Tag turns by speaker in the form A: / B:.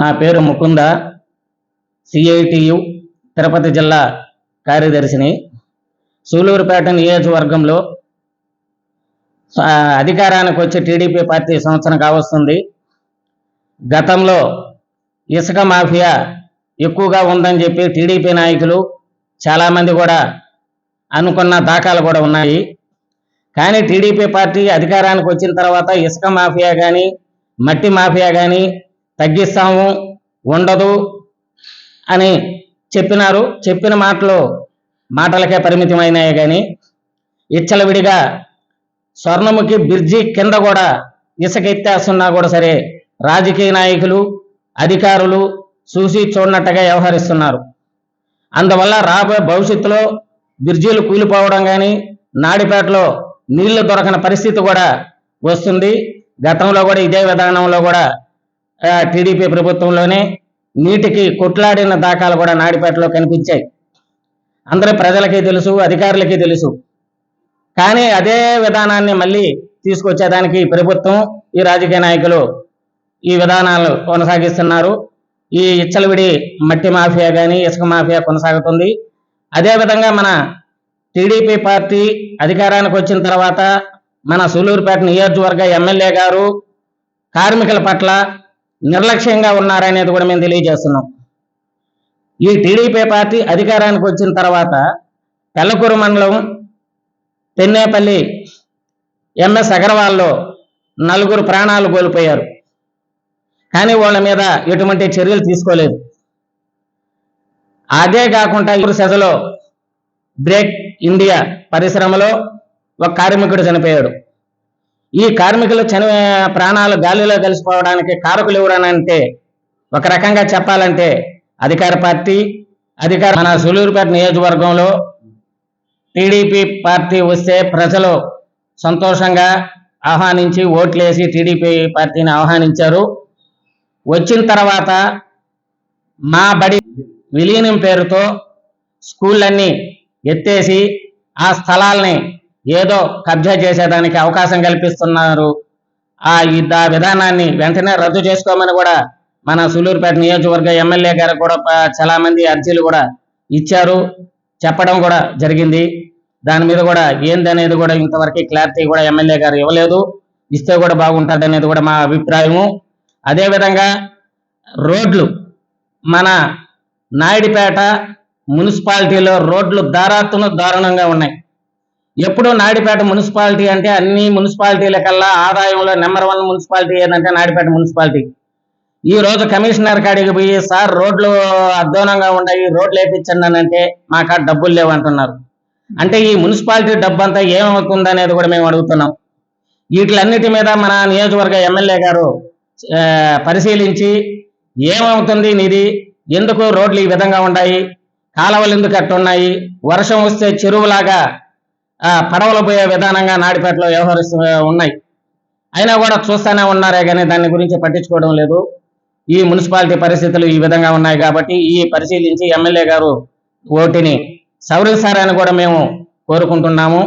A: నా పేరు ముకుంద. సిఐటియు తిరుపతి జిల్లా కార్యదర్శిని. సూలూరుపేట నియోజకవర్గంలో అధికారానికి వచ్చి టీడీపీ పార్టీ సంవత్సరం కావస్తుంది. గతంలో ఇసుక మాఫియా ఎక్కువగా ఉందని చెప్పి టీడీపీ నాయకులు చాలామంది కూడా అనుకున్న దాఖలు కూడా ఉన్నాయి. కానీ టీడీపీ పార్టీ అధికారానికి వచ్చిన తర్వాత ఇసుక మాఫియా కానీ మట్టి మాఫియా కానీ తగ్గిస్తాము ఉండదు అని చెప్పినారు. చెప్పిన మాటలు మాటలకే పరిమితమైనాయి కానీ ఇచ్చలవిడిగా స్వర్ణముఖి బ్రిడ్జి కింద కూడా ఇసుక ఎత్తేస్తున్నా కూడా సరే రాజకీయ నాయకులు అధికారులు చూసి చూడనట్టుగా వ్యవహరిస్తున్నారు. అందువల్ల రాబోయే భవిష్యత్తులో బిర్జీలు కూలిపోవడం కానీ నాడిపేటలో నీళ్ళు దొరకని పరిస్థితి కూడా వస్తుంది. గతంలో కూడా ఇదే విధానంలో కూడా టీడీపీ ప్రభుత్వంలోనే నీటికి కొట్లాడిన దాఖలు కూడా నాడిపేటలో కనిపించాయి. అందరి ప్రజలకి తెలుసు అధికారులకి తెలుసు. కానీ అదే విధానాన్ని మళ్ళీ తీసుకొచ్చేదానికి ప్రభుత్వం ఈ రాజకీయ నాయకులు ఈ విధానాలు కొనసాగిస్తున్నారు. ఈ ఇచ్చలవిడి మట్టి మాఫియా కానీ ఇసుక మాఫియా కొనసాగుతుంది. అదేవిధంగా మన టీడీపీ పార్టీ అధికారానికి వచ్చిన తర్వాత మన సూలూరుపేట నియోజకవర్గ ఎమ్మెల్యే గారు కార్మికుల పట్ల నిర్లక్ష్యంగా ఉన్నారనేది కూడా మేము తెలియజేస్తున్నాం. ఈ టీడీపీ పార్టీ అధికారానికి వచ్చిన తర్వాత పెళ్ళకూరు మండలం పెన్నేపల్లి ఎంఎస్ అగర్వాల్లో నలుగురు ప్రాణాలు కోల్పోయారు. కానీ వాళ్ళ మీద ఎటువంటి చర్యలు తీసుకోలేదు. అదే కాకుండా ఇప్పుడు సెజలో బ్రేక్ ఇండియా పరిశ్రమలో ఒక కార్మికుడు చనిపోయాడు. ఈ కార్మికులు చని ప్రాణాలు గాలిలో కలిసిపోవడానికి కారకులు ఎవరనంటే ఒక రకంగా చెప్పాలంటే అధికార పార్టీ అధికార మన సులూరుపేట నియోజకవర్గంలో టీడీపీ పార్టీ వస్తే ప్రజలు సంతోషంగా ఆహ్వానించి ఓట్లేసి టీడీపీ పార్టీని ఆహ్వానించారు. వచ్చిన తర్వాత మా బడి విలీనం పేరుతో స్కూళ్ళన్నీ ఎత్తేసి ఆ స్థలాల్ని ఏదో కబ్జా చేసేదానికి అవకాశం కల్పిస్తున్నారు. ఆ దా విధానాన్ని వెంటనే రద్దు చేసుకోమని కూడా మన సూలూరుపేట నియోజకవర్గ ఎమ్మెల్యే గారు కూడా చాలా మంది అర్జీలు కూడా ఇచ్చారు. చెప్పడం కూడా జరిగింది. దాని మీద కూడా ఏందనేది కూడా ఇంతవరకు క్లారిటీ కూడా ఎమ్మెల్యే గారు ఇవ్వలేదు. ఇస్తే కూడా బాగుంటుంది అనేది కూడా మా అభిప్రాయము. అదేవిధంగా రోడ్లు మన నాయుడిపేట మున్సిపాలిటీలో రోడ్లు దారాతును దారుణంగా ఉన్నాయి. ఎప్పుడు నాయుడుపేట మున్సిపాలిటీ అంటే అన్ని మున్సిపాలిటీల కల్లా ఆదాయంలో నెంబర్ వన్ మున్సిపాలిటీ ఏంటంటే నాయుడుపేట మున్సిపాలిటీ. ఈ రోజు కమిషనర్ కాడికి పోయి సార్ రోడ్లు అధ్వానంగా ఉన్నాయి రోడ్లు వేపించండి అని అంటే మా కాడ డబ్బులు లేవు అంటున్నారు. అంటే ఈ మున్సిపాలిటీ డబ్బు అంతా ఏమవుతుంది అనేది కూడా మేము అడుగుతున్నాం. వీటిలన్నిటి మీద మన నియోజకవర్గ ఎమ్మెల్యే గారు పరిశీలించి ఏమవుతుంది నిధి? ఎందుకు రోడ్లు ఈ విధంగా ఉన్నాయి? కాలువలు ఎందుకు అట్టున్నాయి వర్షం వస్తే చెరువులాగా పడవలు పోయే విధానంగా నాడిపేటలో వ్యవహరిస్తూ ఉన్నాయి. అయినా కూడా చూస్తూనే ఉన్నారే కానీ దాని గురించి పట్టించుకోవడం లేదు. ఈ మున్సిపాలిటీ పరిస్థితులు ఈ విధంగా ఉన్నాయి కాబట్టి ఈ పరిశీలించి ఎమ్మెల్యే గారు ఓటిని సవరిస్తారని కూడా మేము కోరుకుంటున్నాము.